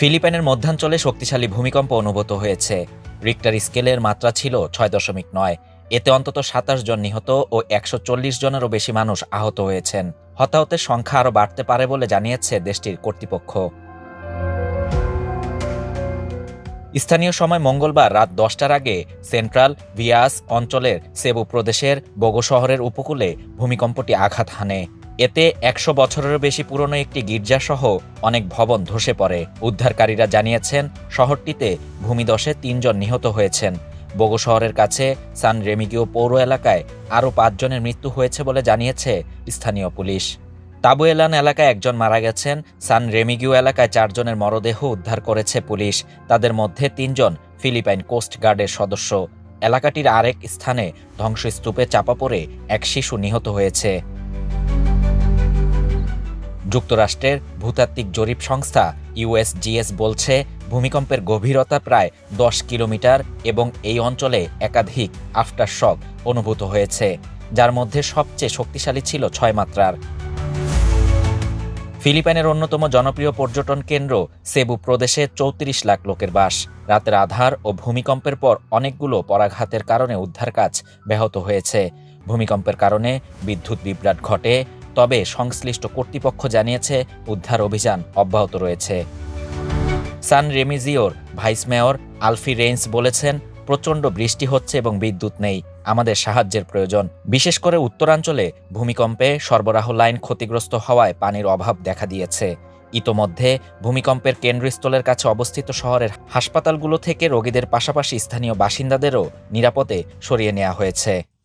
ফিলিপাইনের মধ্যাঞ্চলে শক্তিশালী ভূমিকম্প অনুভূত হয়েছে। রিক্টার স্কেলের মাত্রা ছিল ছয় দশমিক নয়। এতে অন্তত সাতাশ জন নিহত ও একশো চল্লিশ জনেরও বেশি মানুষ আহত হয়েছেন। হতাহতের সংখ্যা আরও বাড়তে পারে বলে জানিয়েছে দেশটির কর্তৃপক্ষ। স্থানীয় সময় মঙ্গলবার রাত দশটার আগে সেন্ট্রাল ভিয়াস অঞ্চলের সেবু প্রদেশের বগো শহরের উপকূলে ভূমিকম্পটি আঘাত হানে। এতে একশো বছরেরও বেশি পুরনো একটি গির্জাসহ অনেক ভবন ধসে পড়ে। উদ্ধারকারীরা জানিয়েছেন, শহরটিতে ভূমিদশে তিনজন নিহত হয়েছেন। বগো শহরের কাছে সান রেমিগিও পৌর এলাকায় আরও পাঁচজনের মৃত্যু হয়েছে বলে জানিয়েছে স্থানীয় পুলিশ। তাবুয়েলান এলাকায় একজন মারা গেছেন। সান রেমিগিও এলাকায় চারজনের মরদেহ উদ্ধার করেছে পুলিশ। তাদের মধ্যে তিনজন ফিলিপাইন কোস্ট গার্ডের সদস্য। এলাকাটির আরেক স্থানে ধ্বংসস্তূপে চাপা পড়ে এক শিশু নিহত হয়েছে। যুক্তরাষ্ট্রের ভূতাত্ত্বিক জরিপ সংস্থা ইউএসজিএস বলছে, ভূমিকম্পের গভীরতা প্রায় দশ কিলোমিটার এবং এই অঞ্চলে একাধিক আফটার শক অনুভূত হয়েছে, যার মধ্যে সবচেয়ে শক্তিশালী ছিল ছয় মাত্রার। ফিলিপাইনের অন্যতম জনপ্রিয় পর্যটন কেন্দ্র সেবু প্রদেশে চৌত্রিশ লাখ লোকের বাস। রাতের আধার ও ভূমিকম্পের পর অনেকগুলো পরাঘাতের কারণে উদ্ধার কাজ ব্যাহত হয়েছে। ভূমিকম্পের কারণে বিদ্যুৎ বিভ্রাট ঘটে তবে সংশ্লিষ্ট কর্তৃপক্ষ জানিয়েছে, উদ্ধার অভিযান অব্যাহত রয়েছে। সান রেমিজিওর ভাইস মেয়র আলফি রেইন্স বলেছেন, প্রচণ্ড বৃষ্টি হচ্ছে এবং বিদ্যুৎ নেই, আমাদের সাহায্যের প্রয়োজন। বিশেষ করে উত্তরাঞ্চলে ভূমিকম্পে সরবরাহ লাইন ক্ষতিগ্রস্ত হওয়ায় পানির অভাব দেখা দিয়েছে। ইতোমধ্যে ভূমিকম্পের কেন্দ্রস্থলের কাছে অবস্থিত শহরের হাসপাতালগুলো থেকে রোগীদের পাশাপাশি স্থানীয় বাসিন্দাদেরও নিরাপদে সরিয়ে নেওয়া হয়েছে।